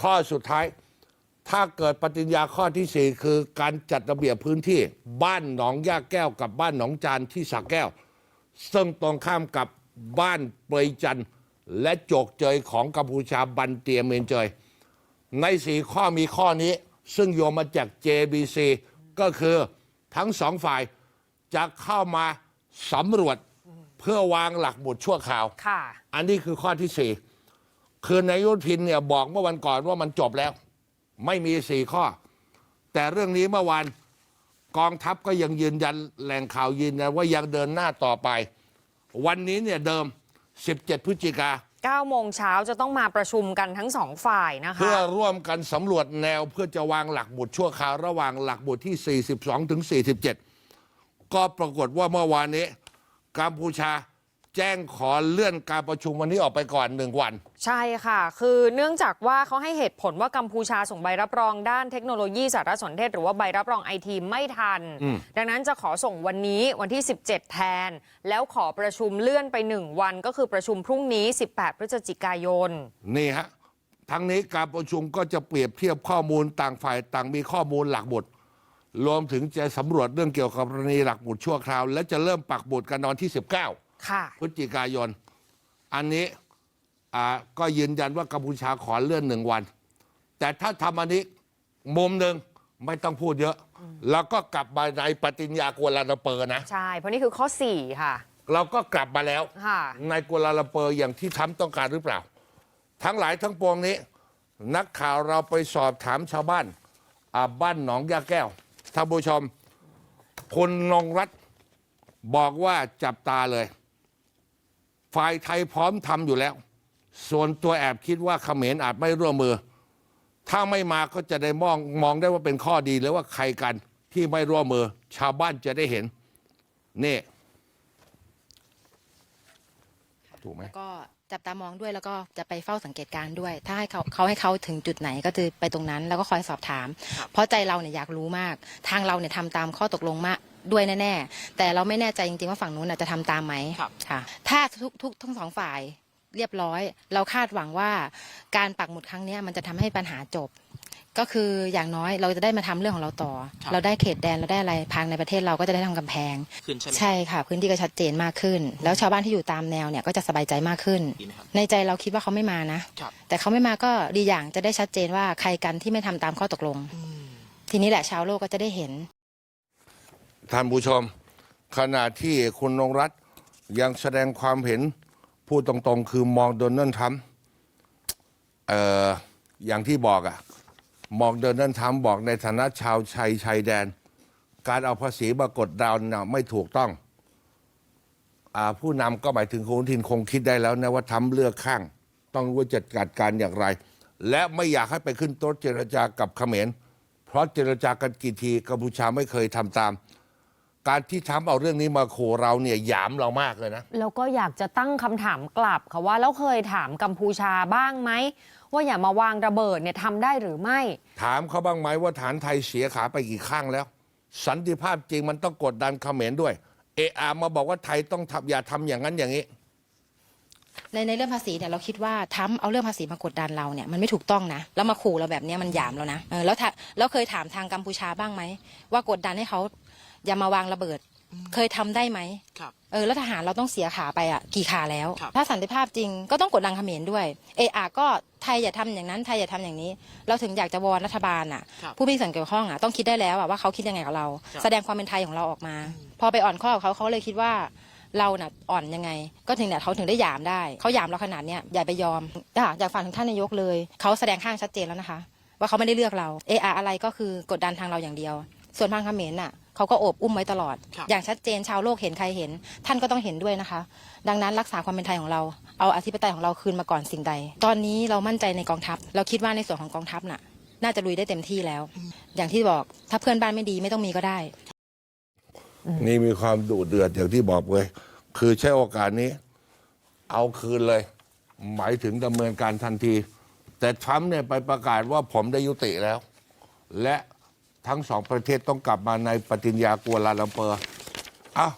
ข้อสุดท้าย ถ้าเกิดปฏิญญาข้อที่สี่คือการจัดระเบียบพื้นที่บ้านหนองย่าแก้วกับบ้านหนองจานที่สักแก้ว ซึ่งตรงข้ามกับบ้านเปยจันทร์และโจกเจยของกัมพูชาบันเตียเมนเจย ในสีข้อมีข้อนี้ ซึ่งโยงมาจาก JBC ก็คือทั้งสองฝ่ายจะเข้ามาสำรวจเพื่อวางหลักบุตรชั่วคราว ค่ะ อันนี้คือข้อที่สี่ คือนายยุทธพินเนี่ยบอกเมื่อวันก่อนว่ามันจบแล้ว ไม่มีสี่ข้อ แต่เรื่องนี้เมื่อวานกองทัพก็ยังยืนยันแหล่งข่าวยืนยันว่ายังเดินหน้าต่อไป วันนี้เนี่ยเดิม 17 พฤศจิกา9โมงเช้าจะต้องมาประชุมกันทั้งสองฝ่ายนะคะ เพื่อร่วมกันสำรวจแนวเพื่อจะวางหลักบุตรชั่วคราวระหว่างหลักบุตรที่ 42 ถึง 47 ก็ปรากฏว่าเมื่อวานนี้กัมพูชา แจ้งขอเลื่อนการประชุมวันนี้ออกไปก่อนหนึ่งวัน ใช่ค่ะ คือเนื่องจากว่าเขาให้เหตุผลว่ากัมพูชาส่งใบรับรองด้านเทคโนโลยีสารสนเทศ หรือว่าใบรับรองไอทีไม่ทัน อืม ดังนั้นจะขอส่งวันนี้วันที่ 17 แทน แล้วขอประชุมเลื่อนไป 1 วันก็คือประชุมพรุ่งนี้ 18 พฤศจิกายน นี่ฮะ ทั้งนี้การประชุมก็จะเปรียบเทียบข้อมูลต่างฝ่ายต่างมีข้อมูลหลักบุตรรวมถึงจะสำรวจเรื่องเกี่ยวกับกรณีหลักบุตรชั่วคราว และจะเริ่มปักบุตรกันนอนที่ 19 ค่ะ พฤศจิกายน อันนี้อ่าก็ยืนยันว่ากัมพูชาขอเลื่อนหนึ่งวัน แต่ถ้าทำอันนี้มุมหนึ่งไม่ต้องพูดเยอะ แล้วก็กลับมาในปฏิญญากัวลาลัมเปอร์นะ ใช่ เพราะนี่คือข้อ 4 ค่ะ เราก็กลับมาแล้ว ค่ะ ในกัวลาลัมเปอร์อย่างที่ทำต้องการหรือเปล่า ทั้งหลายทั้งปวงนี้ นักข่าวเราไปสอบถามชาวบ้านอ่าบ้านหนองยาแก้วท่านผู้ชมคุณนงรัตน์บอกว่าจับตาเลย ฝ่ายไทยพร้อมทำอยู่แล้ว ส่วนตัวแอบคิดว่าเขมรอาจไม่ร่วมมือ ถ้าไม่มาก็จะได้มองมองได้ว่าเป็นข้อดีหรือว่าใครกันที่ไม่ร่วมมือ ชาวบ้านจะได้เห็นนี่ถูกไหมก็จับตามองด้วยแล้วก็จะไปเฝ้าสังเกตการณ์ด้วย ถ้าให้เขาเขาให้เขาถึงจุดไหนก็จะไปตรงนั้น แล้วก็คอยสอบถาม เพราะใจเราเนี่ยอยากรู้มาก ทางเราเนี่ยทำตามข้อตกลงมาก ด้วยแน่ๆแต่เราไม่แน่ใจจริงๆว่าฝั่งนู้นน่ะจะทำตามไหมค่ะ ถ้าทุกทุกทั้งสองฝ่ายเรียบร้อย เราคาดหวังว่าการปักหมุดครั้งเนี้ยมันจะทำให้ปัญหาจบ ก็คืออย่างน้อยเราจะได้มาทำเรื่องของเราต่อเราได้เขตแดนเราได้อะไรภายในประเทศเราก็จะได้ทำกำแพง ขึ้นใช่ไหมใช่ค่ะ พื้นที่ก็ชัดเจนมากขึ้น แล้วชาวบ้านที่อยู่ตามแนวเนี่ยก็จะสบายใจมากขึ้น ดีนะครับ ในใจเราคิดว่าเขาไม่มานะ ครับ แต่เขาไม่มาก็ดีอย่างจะได้ชัดเจนว่าใครกันที่ไม่ทำตามข้อตกลงทีนี้แหละชาวโลกก็จะได้เห็น ท่านผู้ชม ขณะที่คุณนงรัตน์ยังแสดงความเห็นพูดตรงๆ คือมองโดนัลด์ทรัมป์เอ่ออย่างที่บอกอะมองโดนัลด์ทรัมป์บอกในฐานะชาวชัยชายแดน การเอาภาษีมากดดาวน์น่ะไม่ถูกต้องอาผู้นำก็หมายถึงคุณอนุทินคงคิดได้แล้วนะว่าทำเลือกข้าง ต้องรู้ว่าจะจัดการอย่างไร และไม่อยากให้ไปขึ้นโต๊ะเจรจากับเขมร เพราะเจรจากันกี่ทีกัมพูชาไม่เคยทำตาม การที่ทำเอาเรื่องนี้มาขู่เราเนี่ยหยามเรามากเลยนะ แล้วก็อยากจะตั้งคำถามกลับค่ะว่าแล้วเคยถามกัมพูชาบ้างไหม ว่าอย่ามาวางระเบิดเนี่ยทำได้หรือไม่ ถามเขาบ้างไหมว่าฐานไทยเสียขาไปกี่ข้างแล้ว สันติภาพจริงมันต้องกดดันเขมรด้วย เออามาบอกว่าไทยต้องทำอย่าทำอย่างนั้นอย่างนี้ ในในเรื่องภาษีเนี่ยเราคิดว่าทำเอาเรื่องภาษีมากดดันเราเนี่ยมันไม่ถูกต้องนะแล้วมาขู่เราแบบเนี้ยมันหยามเรานะเออแล้วถ้าแล้วเคยถามทางกัมพูชาบ้างไหมว่ากดดันให้เขา อย่ามาวางระเบิด เคยทำได้ไหมครับ เออแล้วทหารเราต้องเสียขาไปอะกี่ขาแล้ว ครับ ถ้าสันติภาพจริงก็ต้องกดดันเขมรด้วย เออาก็ไทยอย่าทำอย่างนั้นไทยอย่าทำอย่างนี้ เราถึงอยากจะวอนรัฐบาลอะ ครับ ผู้มีส่วนเกี่ยวข้องอะต้องคิดได้แล้วอะว่าเขาคิดยังไงกับเรา ครับแสดงความเป็นไทยของเราออกมา พอไปอ่อนข้อกับเขาเขาเลยคิดว่าเราน่ะอ่อนยังไง ก็ถึงเนี่ยเขาถึงได้หยามได้เขาหยามเราขนาดเนี้ยอย่าไปยอมอะอยากฝากถึงท่านนายกเลยเขาแสดงข้างชัดเจนแล้วนะคะ ว่าเขาไม่ได้เลือกเราเออาอะไรก็คือกดดันทางเราอย่างเดียว ส่วนทางเขมรน่ะ เขาก็โอบอุ้มไว้ตลอด ครับ อย่างชัดเจนชาวโลกเห็นใครเห็น ท่านก็ต้องเห็นด้วยนะคะ ดังนั้นรักษาความเป็นไทยของเรา เอาอธิปไตยของเราคืนมาก่อนสิ่งใด ตอนนี้เรามั่นใจในกองทัพ เราคิดว่าในส่วนของกองทัพน่ะ น่าจะลุยได้เต็มที่แล้ว อย่างที่บอกถ้าเพื่อนบ้านไม่ดีไม่ต้องมีก็ได้ นี่มีความดุเดือดอย่างที่บอกเลย คือใช้โอกาสนี้ เอาคืนเลย หมายถึงดำเนินการทันที แต่ทรัมป์เนี่ยไปประกาศว่าผมได้ยุติแล้ว และ ทั้งสองประเทศต้องกลับมาในปฏิญญากัวลาลัมเปอร์